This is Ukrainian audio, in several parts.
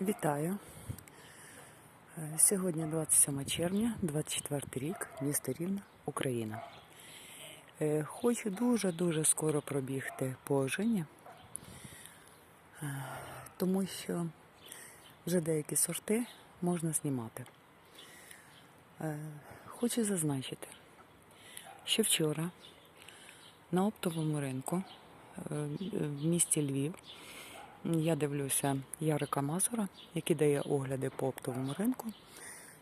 Вітаю. Е, Сьогодні 27 червня, 24 рік, місто Рівне, Україна. Е, Хочу дуже-дуже скоро пробігти по ожині, е, тому що вже деякі сорти можна знімати. Хочу зазначити, що вчора на оптовому ринку в місті Львів я дивлюся Ярика Мазура, який дає огляди по оптовому ринку,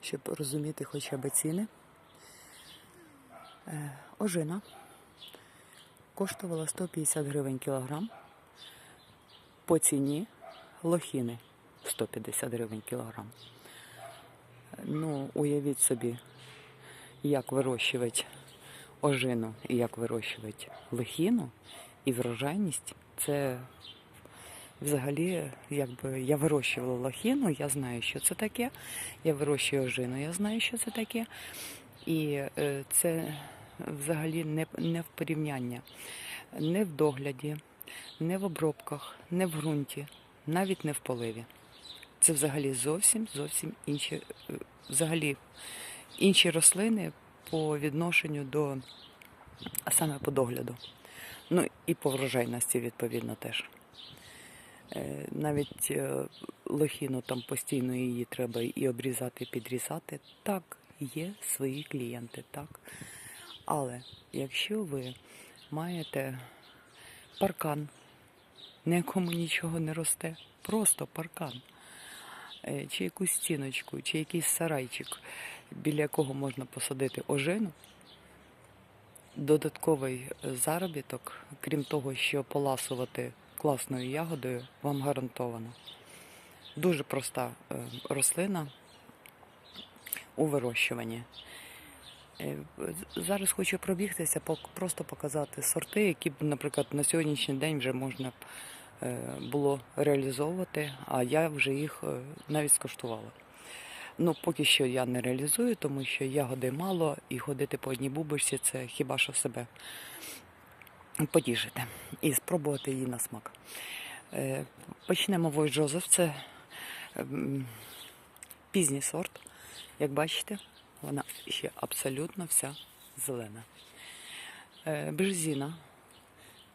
щоб розуміти хоча б ціни. Е, Ожина коштувала 150 гривень кілограм. По ціні лохіни 150 гривень кілограм. Ну, уявіть собі, як вирощувати ожину і як вирощувати лохіну і врожайність це Взагалі, якби я вирощувала лохіну, я знаю, що це таке. Я вирощую ожину, я знаю, що це таке. І е, це взагалі не, не в порівняння, не в догляді, не в обробках, не в ґрунті, навіть не в поливі. Це взагалі зовсім зовсім інші, е, взагалі інші рослини по відношенню до а саме по догляду. Ну і по врожайності, відповідно, теж. Е, Навіть е, лохіну там постійно її треба і обрізати, і підрізати. Так, є свої клієнти, так. Але якщо ви маєте паркан, на якому нічого не росте, просто паркан, е, чи якусь стіночку, чи якийсь сарайчик, біля якого можна посадити ожину, додатковий заробіток, крім того, що поласувати класною ягодою, вам гарантовано. Дуже проста е, рослина у вирощуванні. Е, Зараз хочу пробігтися, просто показати сорти, які б, наприклад, на сьогоднішній день вже можна е, було реалізовувати, а я вже їх навіть скуштувала. Ну, поки що я не реалізую, тому що ягоди мало і ходити по одній бубочці це хіба що себе потішити і спробувати її на смак. Е, Почнемо Вой Джозеф. Це ем, пізній сорт. Як бачите, вона ще абсолютно вся зелена. Е, Бежзіна.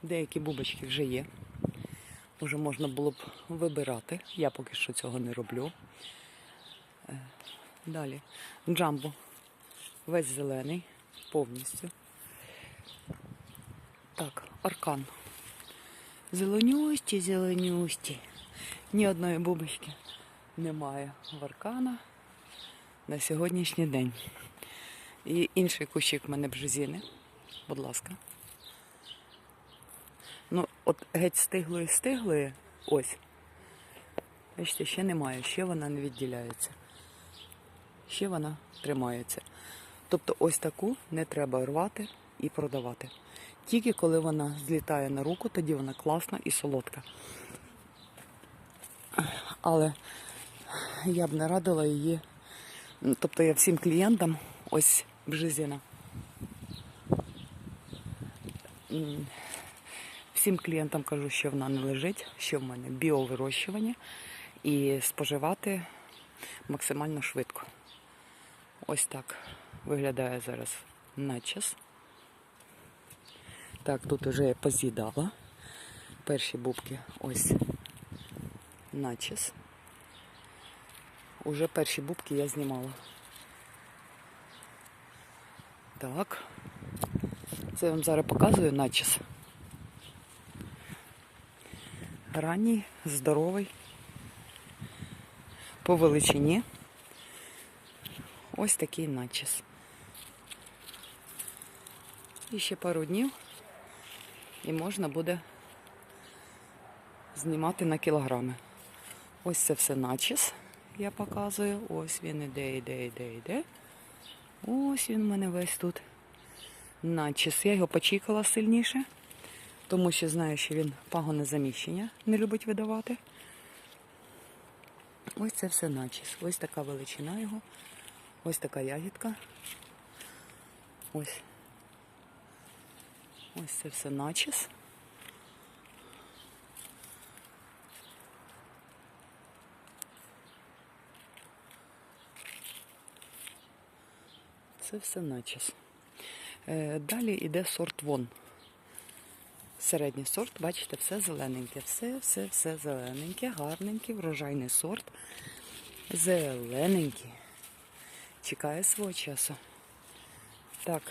Деякі бубочки вже є. Вже можна було б вибирати. Я поки що цього не роблю. Е, Далі. Джамбо. Весь зелений, повністю. Так, аркан. Зеленюсті, зеленюсті. Ні одної бубочки немає в аркана на сьогоднішній день. І інший кущик в мене бжезіни. Будь ласка. Ну, от геть стиглої стиглої, ось. Бачите, ще немає, ще вона не відділяється. Ще вона тримається. Тобто ось таку не треба рвати і продавати. Тільки коли вона злітає на руку, тоді вона класна і солодка. Але я б не радила її. Тобто я всім клієнтам ось бжезіна. Всім клієнтам кажу, що вона не лежить, що в мене біовирощування і споживати максимально швидко. Ось так виглядає зараз начес. Так, тут вже я поз'їдала. Перші бубки ось начес. Уже перші бубки я знімала. Так. Це я вам зараз показую начес. Ранній, здоровий, по величині. Ось такий начес. І ще пару днів і можна буде знімати на кілограми. Ось це все начес, я показую. Ось він іде, іде, іде, іде. Ось він у мене весь тут. Начес. Я його почікала сильніше, тому що знаю, що він пагоне заміщення не любить видавати. Ось це все начес. Ось така величина його. Ось така ягідка. Ось. Ось це все начіс. Це все начис. Е, далі йде сорт вон. Середній сорт, бачите, все зелененьке, все-все-все зелененьке, гарненький, врожайний сорт. Зелененький. Чекає свого часу. Так.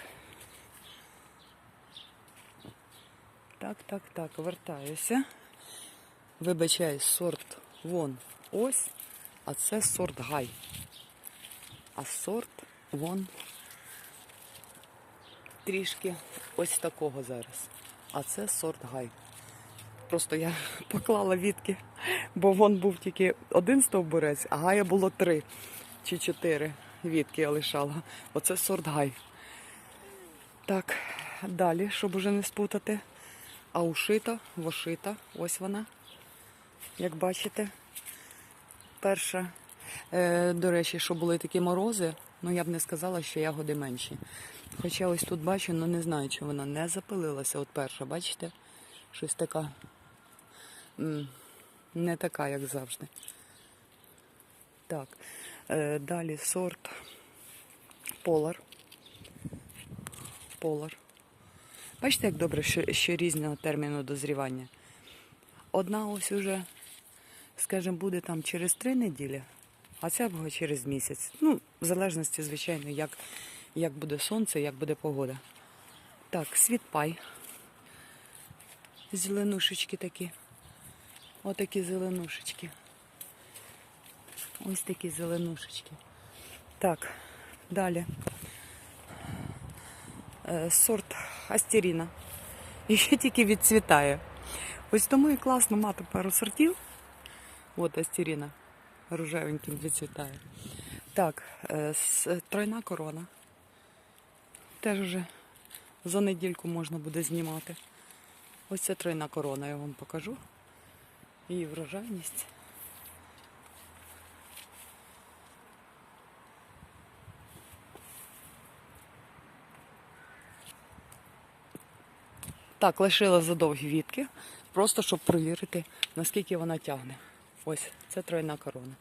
Так, так, так, вертаюся. Вибачаюсь, сорт вон ось, а це сорт гай. А сорт вон трішки ось такого зараз. А це сорт гай. Просто я поклала відки, бо вон був тільки один стовбурець, а гая було три чи чотири відки я лишала. Оце сорт гай. Так, далі, щоб уже не спутати. А ушита, вошита, ось вона, як бачите. Перша, е, до речі, що були такі морози, ну я б не сказала, що ягоди менші. Хоча ось тут бачу, ну не знаю, чи вона не запилилася. От перша, бачите? Щось така. Не така, як завжди. Так. Е, далі сорт Полар. Полар. Бачите, як добре, що, що різного терміну дозрівання. Одна ось уже, скажімо, буде там через три неділі, а ця буде через місяць. Ну, в залежності, звичайно, як, як буде сонце, як буде погода. Так, світпай. Зеленушечки такі. Отакі зеленушечки. Ось такі зеленушечки. Так, далі. Е, Сорт астеріна. І ще тільки відцвітає. Ось тому і класно мати пару сортів. От астеріна. Рожевеньким відцвітає. Так, е, тройна корона. Теж вже за недільку можна буде знімати. Ось це тройна корона, я вам покажу. Її врожайність. Так, лишила задовгі вітки, просто щоб перевірити, наскільки вона тягне. Ось, це тройна корона.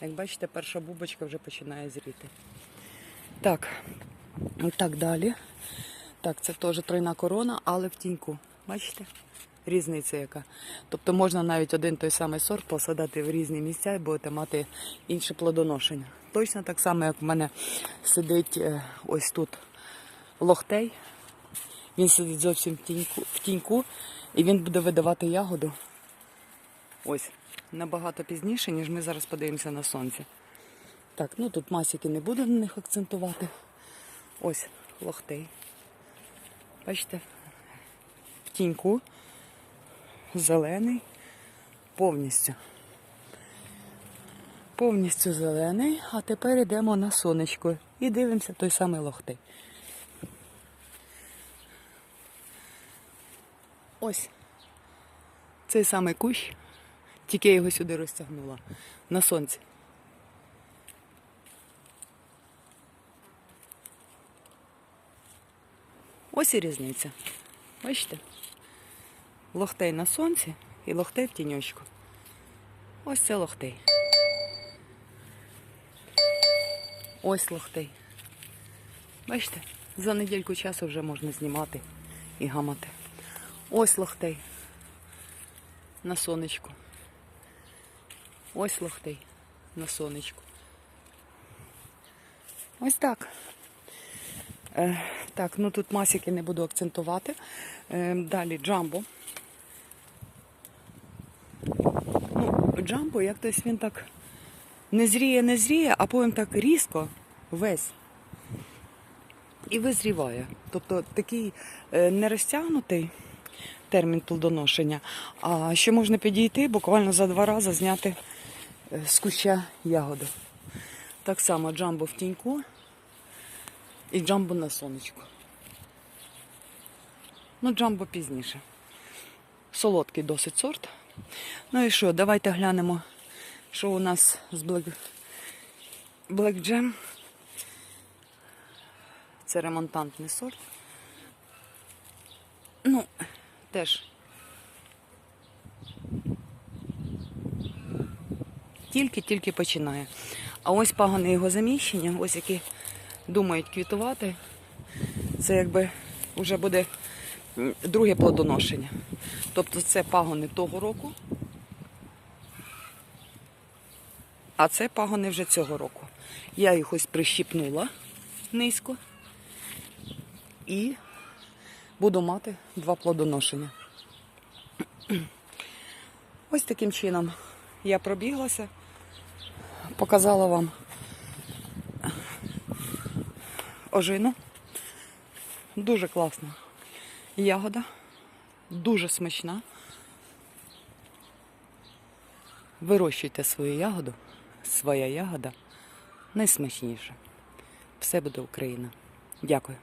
Як бачите, перша бубочка вже починає зріти. Так, так далі. Так, це теж тройна корона, але в тіньку. Бачите? Різниця яка. Тобто можна навіть один той самий сорт посадити в різні місця і будете мати інше плодоношення. Точно так само, як в мене сидить е, ось тут лохтей. Він сидить зовсім в тіньку, в тіньку і він буде видавати ягоду. Ось, набагато пізніше, ніж ми зараз подивимося на сонце. Так, ну тут масики не буду на них акцентувати. Ось лохтей. Бачите? В тіньку. Зелений. Повністю. Повністю зелений. А тепер йдемо на сонечко і дивимося той самий лохтей. Ось цей самий кущ, тільки я його сюди розтягнула на сонці. Ось і різниця. Бачите? Лохтей на сонці і лохтей в тіньочку. Ось це лохтей. Ось лохтей. Бачите, за недільку часу вже можна знімати і гамати. Ось лохтей. На сонечку. Ось лохтей на сонечку. Ось так. Е, так, ну тут масики не буду акцентувати. Е, далі джамбо. Ну, джамбо, як тось він так не зріє, не зріє, а потім так різко весь. І визріває. Тобто такий е, не термін плодоношення, а ще можна підійти буквально за два рази зняти е, з куща ягоду. Так само джамбо в тіньку і джамбо на сонечку. Ну, джамбо пізніше. Солодкий досить сорт. Ну і що, давайте глянемо, що у нас з Black, Black Jam. Це ремонтантний сорт. Ну, теж. Тільки-тільки починає. А ось пагони його заміщення, ось які думають квітувати. Це якби вже буде друге плодоношення. Тобто це пагони того року, а це пагони вже цього року. Я їх ось прищіпнула низько і буду мати два плодоношення. Ось таким чином я пробіглася, показала вам ожину. Дуже класна ягода, дуже смачна. Вирощуйте свою ягоду, своя ягода найсмачніша. Все буде Україна. Дякую.